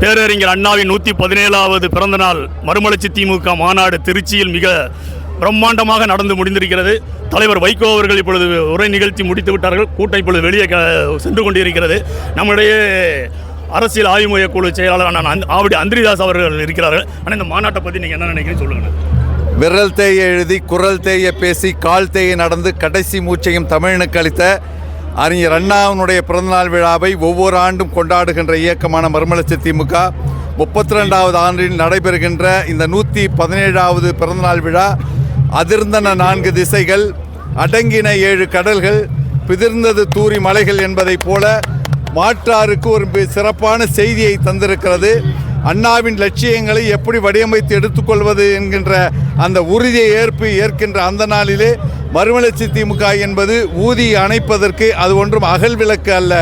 பேரறிஞர் அண்ணாவின் நூற்றி பதினேழாவது பிறந்தநாள் மறுமலர்ச்சி திமுக மாநாடு திருச்சியில் மிக பிரம்மாண்டமாக நடந்து முடிந்திருக்கிறது. தலைவர் வைகோ அவர்கள் இப்பொழுது உரை நிகழ்த்தி முடித்து விட்டார்கள். கூட்டம் இப்பொழுது வெளியே க- சென்று கொண்டிருக்கிறது. நம்முடைய அரசியல் ஆய்வு மைய குழு செயலாளர் அண்ணா ஆவடி அந்திரிதாஸ் அவர்கள் இருக்கிறார்கள். ஆனால் இந்த மாநாட்டை பற்றி நீங்கள் என்ன நினைக்கிறீங்க சொல்லுங்கள் விரல் தேய எழுதி குரல் தேய பேசி கால் தேய நடந்து கடைசி மூச்சையும் தமிழனுக்கு அளித்த அறிஞர் அண்ணாவினுடைய பிறந்தநாள் விழாவை ஒவ்வொரு ஆண்டும் கொண்டாடுகின்ற இயக்கமான மறுமலர்ச்சி திமுக முப்பத்தி ரெண்டாவது ஆண்டில் நடைபெறுகின்ற இந்த நூற்றி பதினேழாவது பிறந்தநாள் விழா அதிர்ந்தன நான்கு திசைகள் அடங்கின ஏழு கடல்கள் பிதிர்ந்தது தூரி மலைகள் என்பதைப் போல மாற்றாருக்கு ஒரு சிறப்பான செய்தியை தந்திருக்கிறது. அண்ணாவின் லட்சியங்களை எப்படி வடிவமைத்து எடுத்துக்கொள்வது என்கின்ற அந்த உறுதியை ஏற்பு ஏற்கின்ற அந்த நாளிலே மறுமலர்ச்சி திமுக என்பது ஊதி அணைப்பதற்கு அது ஒன்றும் அகல் விளக்கு அல்ல.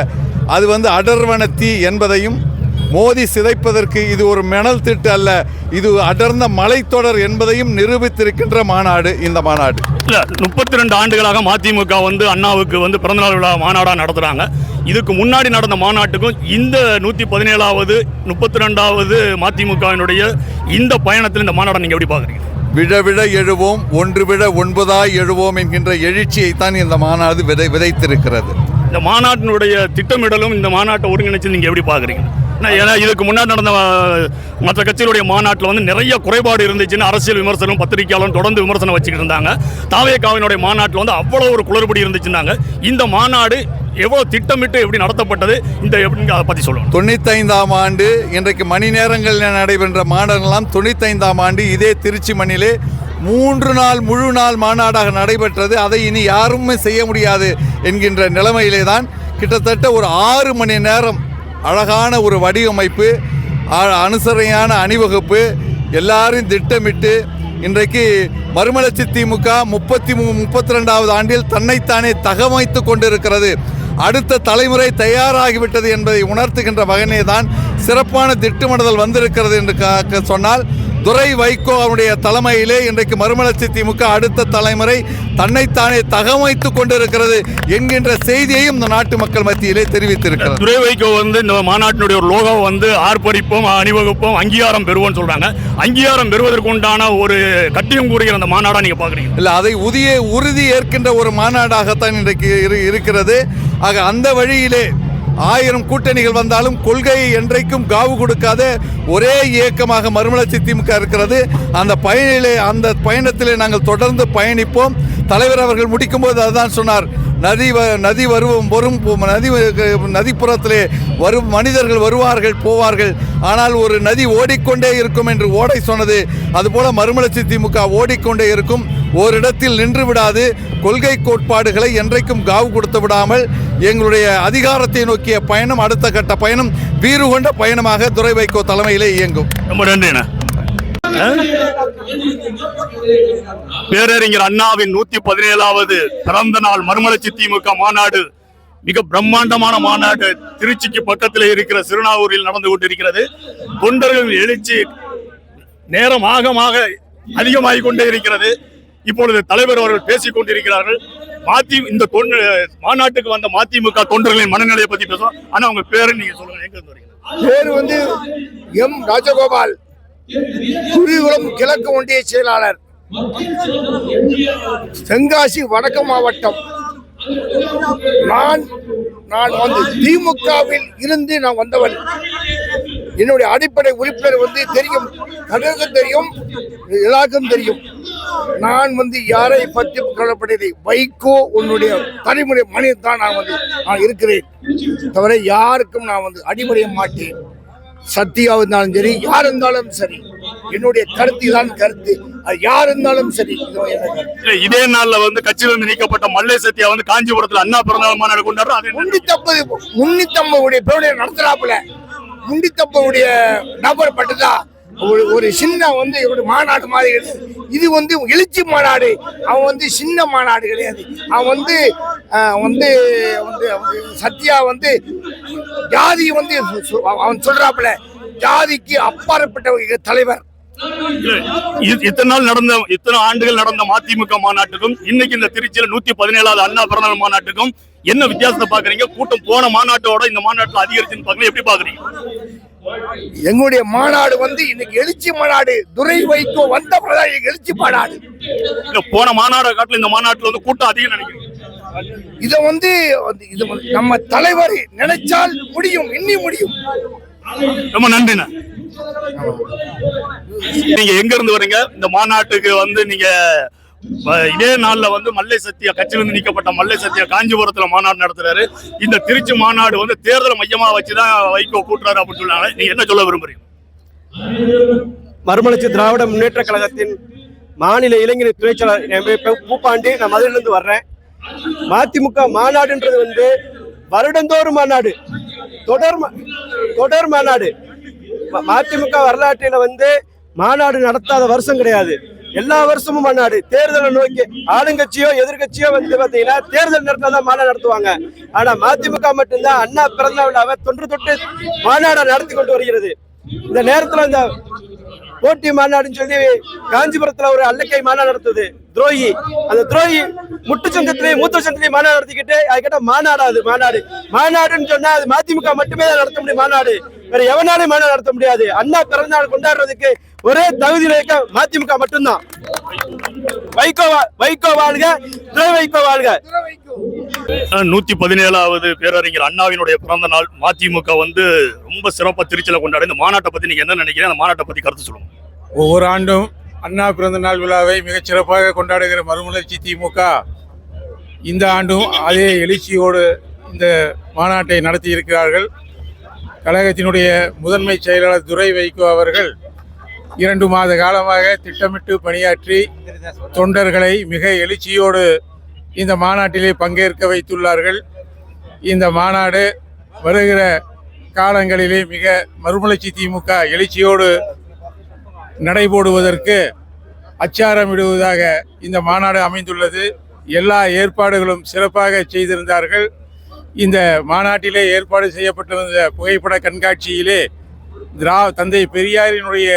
அது வந்து அடர்வன தீ என்பதையும் மோதி சிதைப்பதற்கு இது ஒரு மெனல் திட்டு அல்ல. இது அடர்ந்த மலைத்தொடர் என்பதையும் நிரூபித்திருக்கின்ற மாநாடு இந்த மாநாடு. இல்லை முப்பத்தி ரெண்டு ஆண்டுகளாக மதிமுக வந்து அண்ணாவுக்கு வந்து பிறந்தநாள் விழா மாநாடாக நடத்துகிறாங்க இதுக்கு முன்னாடி நடந்த மாநாட்டுக்கும் இந்த நூற்றி பதினேழாவது முப்பத்தி ரெண்டாவது மதிமுகவினுடைய இந்த பயணத்தில் இந்த மாநாடை நீங்கள் எப்படி பார்க்குறீங்க? விழ விழ எழுவோம் ஒன்று விழ ஒன்பதாய் எழுவோம் என்கின்ற எழுச்சியைத்தான் இந்த மாநாடு விதை விதைத்திருக்கிறது. இந்த மாநாட்டினுடைய திட்டமிடலும் இந்த மாநாட்டை ஒருங்கிணைச்சு நீங்கள் எப்படி பார்க்குறீங்க? ஏன்னா, இதுக்கு முன்னாடி நடந்த மற்ற கட்சிகளுடைய மாநாட்டில் வந்து நிறைய குறைபாடு இருந்துச்சுன்னு அரசியல் விமர்சனம் பத்திரிகையாளரும் தொடர்ந்து விமர்சனம் வச்சுக்கிட்டு இருந்தாங்க. தாவேக்காவினுடைய மாநாட்டில் வந்து அவ்வளோ ஒரு குளறுபடி இருந்துச்சுன்னாங்க. இந்த மாநாடு எவ்வளோ திட்டமிட்டு எப்படி நடத்தப்பட்டது? இந்த எப்படிங்க அதை பற்றி சொல்லணும் தொண்ணூத்தைந்தாம் ஆண்டு இன்றைக்கு மணி நேரங்களில் நடைபெற்ற மாநாடெல்லாம் தொண்ணூத்தைந்தாம் ஆண்டு இதே திருச்சி மண்ணிலே மூன்று நாள் முழு நாள் மாநாடாக நடைபெற்றது. அதை இனி யாருமே செய்ய முடியாது என்கின்ற நிலைமையிலே தான் கிட்டத்தட்ட ஒரு ஆறு மணி நேரம் அழகான ஒரு வடிவமைப்பு அனுசரணையான அணிவகுப்பு எல்லாரும் திட்டமிட்டு இன்றைக்கு மறுமலர்ச்சி திமுக முப்பத்தி மூ முப்பத்தி ரெண்டாவது ஆண்டில் தன்னைத்தானே தகமைத்து கொண்டிருக்கிறது. அடுத்த தலைமுறை தயாராகிவிட்டது என்பதை உணர்த்துகின்ற வகையிலே தான் சிறப்பான திட்டமிடுதல் வந்திருக்கிறது என்று கா- சொன்னால் துரை வைகோ அவருடைய தலைமையிலே இன்றைக்கு மறுமலர்ச்சி திமுக அடுத்த தலைமுறை தன்னைத்தானே தகமைத்து கொண்டிருக்கிறது என்கின்ற செய்தியையும் இந்த நாட்டு மக்கள் மத்தியிலே தெரிவித்திருக்கிறது. துரை வைகோ வந்து இந்த மாநாட்டினுடைய ஒரு லோகோ வந்து ஆர்ப்பரிப்போம் அணிவகுப்போம் அங்கீகாரம் பெறுவோம்னு சொல்றாங்க. அங்கீகாரம் பெறுவதற்கு உண்டான ஒரு கட்டியம் கூறுகிற அந்த மாநாடா நீங்க பாக்குறீங்க இல்லை அதை உதிய உறுதி ஏற்கின்ற ஒரு மாநாடாகத்தான் இன்றைக்கு இரு- இருக்கிறது. ஆக அந்த வழியிலே ஆயிரம் கூட்டணிகள் வந்தாலும் கொள்கையை என்றைக்கும் காவு கொடுக்காத ஒரே இயக்கமாக மறுமலர்ச்சி திமுக இருக்கிறது. அந்த பயணிலே அந்த பயணத்திலே நாங்கள் தொடர்ந்து பயணிப்போம். தலைவர் அவர்கள் முடிக்கும்போது அதுதான் சொன்னார். நதி வ- நதி வருவோம் வரும் நதி நதிப்புறத்திலே வரும் மனிதர்கள் வருவார்கள் போவார்கள். ஆனால் ஒரு நதி ஓடிக்கொண்டே இருக்கும் என்று ஓடை சொன்னது. அதுபோல மறுமலர்ச்சி திமுக ஓடிக்கொண்டே இருக்கும். ஓரிடத்தில் நின்று விடாது. கொள்கை கோட்பாடுகளை என்றைக்கும் காவு கொடுத்து விடாமல் எங்களுடைய அதிகாரத்தை நோக்கிய பயணம் அடுத்த கட்ட பயணம் வீறு கொண்ட பயணமாக துறை வைகோ தலைமையிலே இயங்கும். ரொம்ப நன்றிண்ணா. பேரறிஞர் அண்ணாவின் நூத்தி பதினேழாவது பிறந்த நாள் மறுமலர்ச்சி திமுக மாநாடு. மிக பிரம்மாண்டமான மாநாடு திருச்சிக்கு பக்கத்தில் இருக்கிற சிறுநாவூரில் நடந்து கொண்டிருக்கிறது. தொண்டர்கள் எழுச்சி நேரம் ஆக அதிகமாகிக் கொண்டே இருக்கிறது. இப்பொழுது தலைவர் அவர்கள் பேசிக் கொண்டிருக்கிறார்கள். மாத்தி இந்த தொண்டு மாநாட்டுக்கு வந்த மதிமுக தொண்டர்களின் மனநிலையை பத்தி பேசுவோம். ஆனா அவங்க பேரு நீங்க சொல்லுங்க எங்க பேர் வந்து எம். ராஜகோபால். குருகுளம் கிழக்கு ஒன்றிய செயலாளர். தென்காசி வடக்கு மாவட்டம். நான் நான் வந்து திமுகவில் இருந்து நான் வந்தவன். என்னுடைய அடிப்படை உறுப்பினர் வந்து தெரியும் தமிழகம் தெரியும் எல்லாருக்கும் தெரியும். நான் வந்து யாரை பற்றி கவலைப்படவில்லை வைகோ உன்னுடைய தலைமுறை மனிதன் தான் நான் வந்து நான் இருக்கிறேன். தவிர யாருக்கும் நான் வந்து அடிபடைய மாட்டேன். சத்தியா இருந்தாலும் சரி யார் இருந்தாலும் சரி என்னுடைய கருத்து தான் கருத்து. அது யார் இருந்தாலும் சரி இது நாள்ல வந்து கட்சியிலிருந்து நீக்கப்பட்ட மல்லை சத்யா வந்து காஞ்சிபுரத்துல அண்ணா பிறந்தநாள் மாநாடு கொண்டாடுறோம்? முன்னித்தம்பது முன்னித்தம்பதுடைய பேருடைய நடத்துறாப்புல. முன்னித்தம்பதுடைய நபர் பட்டுதா ஒரு ஒரு சின்ன வந்து ஒரு மாநாடு மாதிரி கிடையாது. இது வந்து எழுச்சி மாநாடு. அவன் வந்து சின்ன மாநாடு கிடையாது. அவன் வந்து வந்து வந்து சத்யா வந்து ஜாதி வந்து அவன் சொல்றாப்புல ஜாதிக்கு அப்பாற்பட்ட தலைவர். இத்தனை நாள் நடந்த இத்தனை ஆண்டுகள் நடந்த மதிமுக மாநாட்டுக்கும் இன்னைக்கு இந்த திருச்சியில நூத்தி பதினேழாவது அண்ணா பிறந்தநாள் மாநாட்டுக்கும் என்ன வித்தியாசத்தை பாக்குறீங்க? கூட்டம் போன மாநாட்டோட இந்த மாநாட்டில் அதிகரிச்சுன்னு பாக்குறீங்க. எப்படி பாக்குறீங்க? எங்களுடைய மாநாடு வந்து இன்னைக்கு எழுச்சி மாநாடு துரை வைகோ வந்த இன்னைக்கு எழுச்சி மாநாடு. போன மாநாடு காட்டில இந்த மாநாட்டுல வந்து கூட்டம் அதிகம் நினைக்கிறேன். இத வந்து இது நம்ம தலைவர் நினைச்சால் முடியும் இன்னி முடியும். ரொம்ப நன்றிண்ணா. நீங்க எங்க இருந்து வரீங்க? இந்த மாநாட்டுக்கு வந்து நீங்க இதே நாள்ல வந்து மல்லை சத்தியா கட்சியிலிருந்து நீக்கப்பட்ட மல்லை சத்தியா காஞ்சிபுரத்துல மாநாடு நடத்துறாரு. இந்த திருச்சி மாநாடு வந்து தேர்தல் மையமா வச்சுதான் வைகோ கூட்டுறாரு அப்படின்னு சொன்னாங்க. நீங்க என்ன சொல்ல விரும்புறீங்க? மறுமலர்ச்சி திராவிட முன்னேற்ற கழகத்தின் மாநில இளைஞர் துணை பூப்பாண்டி நான் மதுரையிலிருந்து வர்றேன். மதிமுக மாநாடுன்றது வந்து வருடந்தோறும் மாநாடு. தொடர் மா- தொடர் மாநாடு. மதிமுக வரலாற்றில வந்து மாநாடு நடத்தாத வருஷம் கிடையாது. எல்லா வருஷமும் மாநாடு தேர்தலை நோக்கி ஆளுங்கட்சியோ எதிர்கட்சியோ வந்து பாத்தீங்கன்னா தேர்தல் நேரத்தில் தான் மாநாடு நடத்துவாங்க. ஆனா மதிமுக மட்டும்தான் அண்ணா பிறந்த விழாவை தொன்று தொட்டு மாநாடை நடத்தி கொண்டு வருகிறது. இந்த நேரத்துல இந்த போட்டி மாநாடுன்னு சொல்லி காஞ்சிபுரத்துல ஒரு அல்லக்கை மாநாடு நடத்துது. துரோகி. அந்த துரோகி முட்டு சங்கத்திலேயே மூத்த சங்கத்திலேயே மாநாடு நடத்திக்கிட்டு அதுக்கிட்ட மாநாடு அது மாநாடு. மாநாடுன்னு சொன்னா அது மதிமுக மட்டுமே தான் நடத்த முடியும் மாநாடு. வேற எவனாலும் மாநாடு நடத்த முடியாது. அண்ணா பிறந்தநாள் கொண்டாடுறதுக்கு ஒரே தகுதியில இருக்க மதிமுக மட்டும்தான். வைகோ வா- வைகோ வாழ்க வைகோ வாழ்க. நூத்தி பதினேழாவது பேரறிஞர் அண்ணாவினுடைய பிறந்த நாள் மதிமுக வந்து ரொம்ப சிறப்பா திருச்சியில கொண்டாடு இந்த மாநாட்டை பத்தி நீங்க என்ன நினைக்கிறீங்க? அந்த மாநாட்டை பத்தி கருத்து சொல்லுங்க. ஒவ்வொரு ஆண்டும் அண்ணா பிறந்த நாள் விழாவை மிகச் சிறப்பாக கொண்டாடுகிற மறுமலர்ச்சி திமுக இந்த ஆண்டும் அதே எழுச்சியோடு இந்த மாநாட்டை நடத்தி இருக்கிறார்கள். கழகத்தினுடைய முதன்மை செயலாளர் துரை வைகோ அவர்கள் இரண்டு மாத காலமாக திட்டமிட்டு பணியாற்றி தொண்டர்களை மிக எழுச்சியோடு இந்த மாநாட்டிலே பங்கேற்க வைத்துள்ளார்கள். இந்த மாநாடு வருகிற காலங்களிலே மிக மறுமலர்ச்சி திமுக எழுச்சியோடு நடைபோடுவதற்கு அச்சாரமிடுவதாக இந்த மாநாடு அமைந்துள்ளது. எல்லா ஏற்பாடுகளும் சிறப்பாக செய்திருந்தார்கள். இந்த மாநாட்டிலே ஏற்பாடு செய்யப்பட்டிருந்த புகைப்பட கண்காட்சியிலே திரா தந்தை பெரியாரினுடைய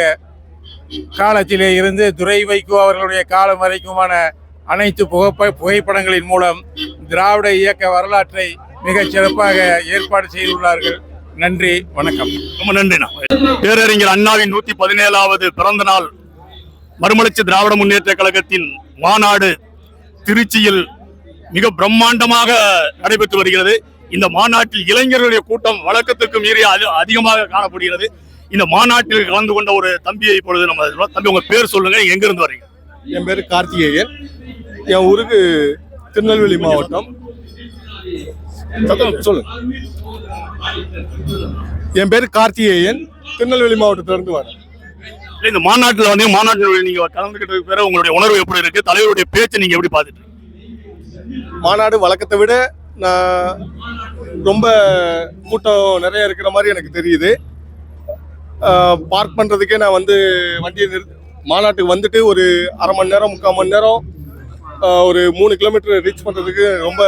காலத்திலே இருந்து துரை வைகோ அவர்களுடைய காலம் வரைக்குமான அனைத்து புகைப்ப புகைப்படங்களின் மூலம் திராவிட இயக்க வரலாற்றை மிகச் சிறப்பாக ஏற்பாடு செய்துள்ளார்கள். நன்றி வணக்கம். ரொம்ப நன்றிண்ணா. பேரறிஞர் அண்ணாவின் நூத்தி பதினேழாவது பிறந்த நாள் மறுமலர்ச்சி திராவிட முன்னேற்ற கழகத்தின் மாநாடு திருச்சியில் மிக பிரம்மாண்டமாக நடைபெற்று வருகிறது. இந்த மாநாட்டில் இளைஞர்களுடைய கூட்டம் வழக்கத்துக்கு மீறி அது- அதிகமாக காணப்படுகிறது. இந்த மாநாட்டில் கலந்து கொண்ட ஒரு தம்பியை இப்பொழுது நம்ம. தம்பி உங்க பேர் சொல்லுங்க. எங்க இருந்து வரீங்க? என் பேர் கார்த்திகேயன். என் ஊருக்கு திருநெல்வேலி மாவட்டம். சொல்லுங்க. என் பேர் கார்த்திகேயன். திருநெல்வேலி மாவட்டத்துல இருந்து வரேன் இந்த மாநாட்டில் வந்து மாநாட்டில் நீங்க கலந்துக்கிட்டதுக்கு பிறகு உங்களுடைய உணர்வு எப்படி இருக்கு? தலைவருடைய பேச்சை நீங்க எப்படி பார்த்துட்டு? மாநாடு வழக்கத்தை விட நான் ரொம்ப கூட்டம் நிறைய இருக்கிற மாதிரி எனக்கு தெரியுது. பார்க் பண்றதுக்கே நான் வந்து வண்டியை நிறுத்தி மாநாட்டுக்கு வந்துட்டு ஒரு அரை மணி நேரம் முக்கால் மணி நேரம் ஒரு மூணு கிலோமீட்டர் ரீச் பண்றதுக்கு ரொம்ப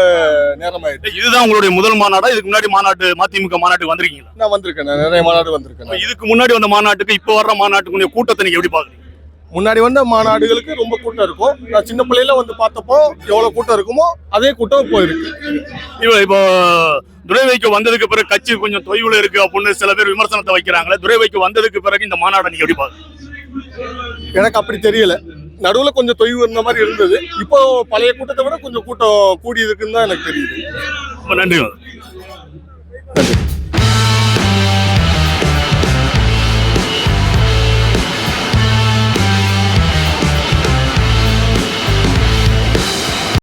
நேரம் ஆயிடுச்சு இதுதான் உங்களுடைய முதல் மாநாடா? இதுக்கு முன்னாடி மாநாட்டு மதிமுக மாநாட்டுக்கு வந்திருக்கீங்களா? நான் வந்திருக்கேன் நிறைய மாநாடு வந்திருக்கேன். இதுக்கு முன்னாடி வந்த மாநாட்டுக்கு இப்போ வர்ற மாநாட்டுக்குரிய கூட்டத்தை நீங்க எப்படி பாக்குறீங்க முன்னாடி வந்த மாநாடுகளுக்கு ரொம்ப கூட்டம் இருக்கும். நான் சின்ன பிள்ளையில வந்து பார்த்தப்போ எவ்வளவு கூட்டம் இருக்குமோ அதே கூட்டம் இப்போ இருக்கு இப்போ இப்போ துரை வைக்க வந்ததுக்கு பிறகு கட்சி கொஞ்சம் தொய்வுல இருக்கு அப்படின்னு சில பேர் விமர்சனத்தை வைக்கிறாங்களே துரை வைக்க வந்ததுக்கு பிறகு இந்த மாநாட்டை நீங்க எப்படி பாக்குறீங்க எனக்கு அப்படி தெரியல. நடுவுல கொஞ்சம் தொய்வு இருந்த மாதிரி இருந்தது. இப்போ பழைய கூட்டத்தை விட கொஞ்சம் கூட்டம் கூடி இருக்குன்னு தான் எனக்கு தெரியுது. ரொம்ப நன்றி நன்றி.